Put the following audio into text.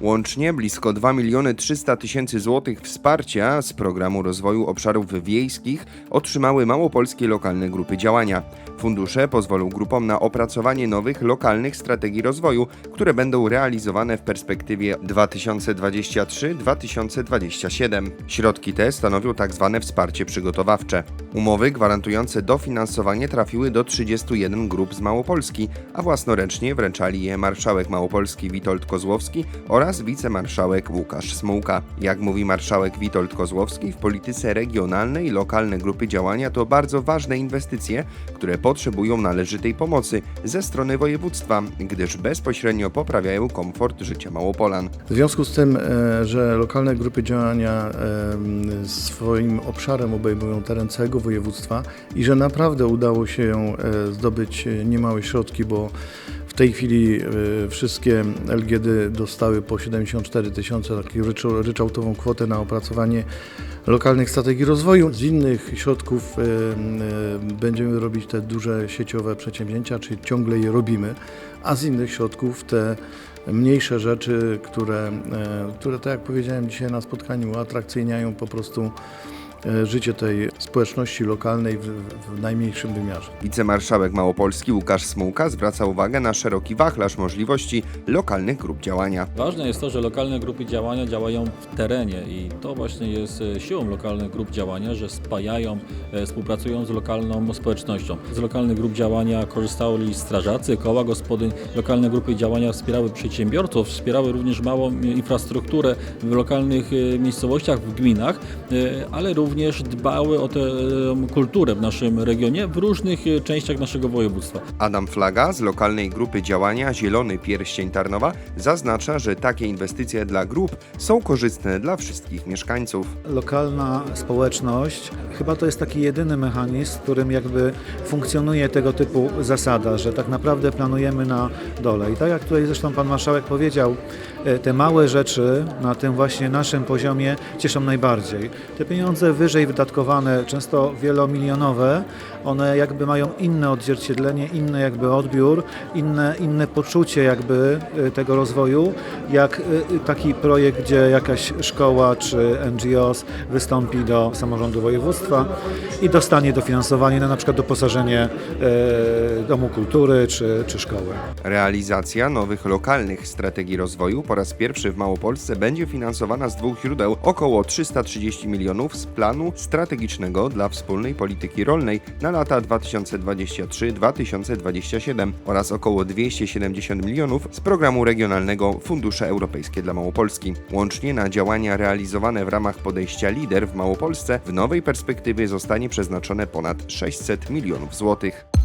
Łącznie blisko 2 miliony 300 tysięcy złotych wsparcia z programu rozwoju obszarów wiejskich otrzymały małopolskie lokalne grupy działania. Fundusze pozwolą grupom na opracowanie nowych lokalnych strategii rozwoju, które będą realizowane w perspektywie 2023-2027. Środki te stanowią tzw. wsparcie przygotowawcze. Umowy gwarantujące dofinansowanie trafiły do 31 grup z Małopolski, a własnoręcznie wręczali je marszałek Małopolski Witold Kozłowski oraz wicemarszałek Łukasz Smułka. Jak mówi marszałek Witold Kozłowski, w polityce regionalnej lokalne grupy działania to bardzo ważne inwestycje, które potrzebują należytej pomocy ze strony województwa, gdyż bezpośrednio poprawiają komfort życia Małopolan. W związku z tym, e, że lokalne grupy działania e, swoim obszarem obejmują teren całego województwa i że naprawdę udało się e, zdobyć niemałe środki, bo w tej chwili e, wszystkie LGD dostały po 74 tysiące, taką rycz- ryczałtową kwotę na opracowanie lokalnych strategii rozwoju. Z innych środków e, e, będziemy robić te duże sieciowe przedsięwzięcia, czyli ciągle je robimy, a z innych środków te mniejsze rzeczy, które, które tak jak powiedziałem dzisiaj na spotkaniu, uatrakcyjniają po prostu życie tej społeczności lokalnej w, w najmniejszym wymiarze. Wicemarszałek Małopolski Łukasz Smułka zwraca uwagę na szeroki wachlarz możliwości lokalnych grup działania. Ważne jest to, że lokalne grupy działania działają w terenie i to właśnie jest e, siłą lokalnych grup działania, że spajają, e, współpracują z lokalną społecznością. Z lokalnych grup działania korzystali strażacy, koła gospodyń, lokalne grupy działania wspierały przedsiębiorców, wspierały również małą e, infrastrukturę w lokalnych e, miejscowościach, w gminach, e, ale również dbały o tę kulturę w naszym regionie, w różnych e, częściach naszego województwa. Adam Flaga z lokalnej grupy działania Zielony Pierścień Tarnowa zaznacza, że takie inwestycje dla grup są korzystne dla wszystkich mieszkańców. lokalna społeczność, chyba to jest taki jedyny mechanizm, w którym jakby funkcjonuje tego typu zasada, że tak naprawdę planujemy na dole. I tak jak tutaj zresztą pan marszałek powiedział, e, te małe rzeczy na tym właśnie naszym poziomie cieszą najbardziej. Te pieniądze wyżej wydatkowane, często wielomilionowe, one jakby mają inne odzwierciedlenie, inny jakby odbiór, inne, inne poczucie jakby e, tego rozwoju, jak e, taki projekt, gdzie jakaś szkoła czy NGOs wystąpi do samorządu województwa i dostanie dofinansowanie na na przykład doposażenie domu kultury czy, czy szkoły. Realizacja nowych lokalnych strategii rozwoju po raz pierwszy w Małopolsce będzie finansowana z dwóch źródeł około 330 milionów z planu strategicznego dla wspólnej polityki rolnej na lata 2023-2027 oraz około 270 milionów z programu regionalnego Fundusze Europejskie dla Małopolski. Łącznie na działania realizowane w ramach podejścia LIDER w Małopolsce w nowej perspektywie zostanie przeznaczone ponad 600 milionów złotych.